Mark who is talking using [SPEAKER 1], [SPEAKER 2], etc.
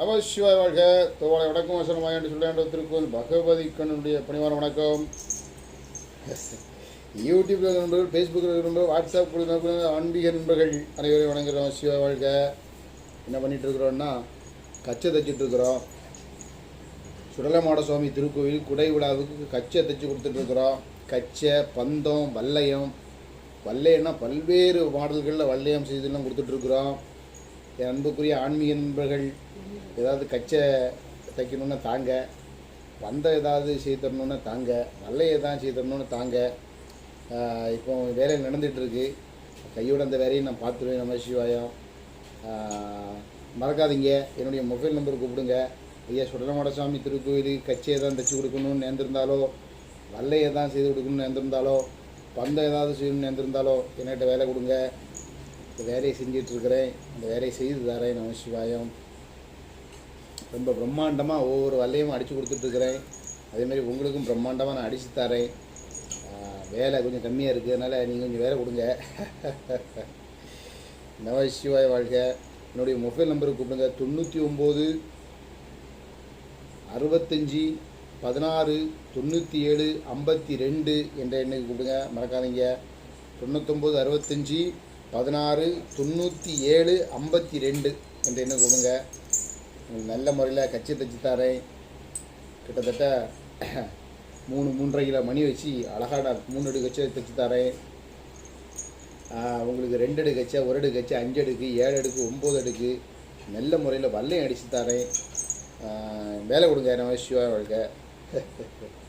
[SPEAKER 1] நமசிவாய் வாழ்க. தோவாளை வணக்கம் வசனமாய் என்று சொல்ல திருக்கோவில் பகவதி கண்ணனுடைய பணிவான வணக்கம். யூடியூப்பில் நண்பர்கள் ஃபேஸ்புக்கில் நண்பர்கள் வாட்ஸ்அப் நண்பர்கள் ஆன்மீக நண்பர்கள் அனைவரையும் வணங்குறோம் நம சிவாய் வாழ்க. என்ன பண்ணிகிட்டு இருக்கிறோம்னா கச்சை தைச்சிட்டு இருக்கிறோம். சுடலமாட சுவாமி திருக்கோவில் குடை விழாவுக்கு கச்சை தைச்சி கொடுத்துட்டு இருக்கிறோம். கச்சை பந்தம் வல்லையம். வல்லையம்னா பல்வேறு மாடல்களில் வல்லையம் செய்தெல்லாம் கொடுத்துட்ருக்குறோம் என் அன்புக்குரிய ஆன்மீக நண்பர்கள் ஏதாவது கச்சை தைக்கணுன்னா தாங்க. வந்த ஏதாவது செய்து தரணுன்னா தாங்க. வல்லையை தான் செய்து தாங்க. இப்போ வேலை நடந்துகிட்ருக்கு கையோட அந்த வேலையை நான் பார்த்துருவேன். நம்ம சிவாயம் மறக்காதீங்க. என்னுடைய மொபைல் நம்பர் கூப்பிடுங்க ஐயா சுடலமாட சுவாமி திருக்கோயிலுக்கு கச்சையை தான் தைச்சி கொடுக்கணும்னு நேர்ந்திருந்தாலோ வல்லையை தான் செய்து கொடுக்கணும்னு நேர்ந்திருந்தாலோ பந்தம் ஏதாவது செய்யணும்னு நேர்ந்திருந்தாலோ என்கிட்ட வேலை கொடுங்க. இந்த வேலையை செஞ்சிட்ருக்கிறேன் அந்த வேலையை செய்து தரேன் நம சிவாயம். ரொம்ப பிரம்மாண்டமாக ஒவ்வொரு வல்லையும் அடித்து கொடுத்துட்ருக்குறேன். அதேமாதிரி உங்களுக்கும் பிரம்மாண்டமாக நான் அடித்து தரேன். வேலை கொஞ்சம் கம்மியாக இருக்குது அதனால் நீங்கள் கொஞ்சம் வேலை கொடுங்க. நம சிவாய வாழ்க. என்னுடைய மொபைல் நம்பருக்கு கூப்பிடுங்க. தொண்ணூற்றி ஒம்பது அறுபத்தஞ்சி பதினாறு தொண்ணூற்றி ஏழு ஐம்பத்தி ரெண்டு என்ற எண்ணுக்கு கூப்பிடுங்க. மறக்காதீங்க. தொண்ணூத்தொம்பது அறுபத்தஞ்சி பதினாறு தொண்ணூற்றி ஏழு ஐம்பத்தி ரெண்டு என்ற என்ன கொடுங்க. உங்களுக்கு நல்ல முறையில் கச்சி தச்சு தரேன். கிட்டத்தட்ட மூணு மூன்றரை கிலோ மணி வச்சு அழகான மூணு அடி கச்சை தைச்சு தரேன். உங்களுக்கு ரெண்டு அடு கச்சை ஒரு அடு கச்சை அஞ்சு அடுக்கு ஏழு அடுக்கு ஒம்பது அடுக்கு நல்ல முறையில் வல்லையும் அடித்து தரேன். வேலை கொடுங்க நம்ம சிவா வாழ்க்கை.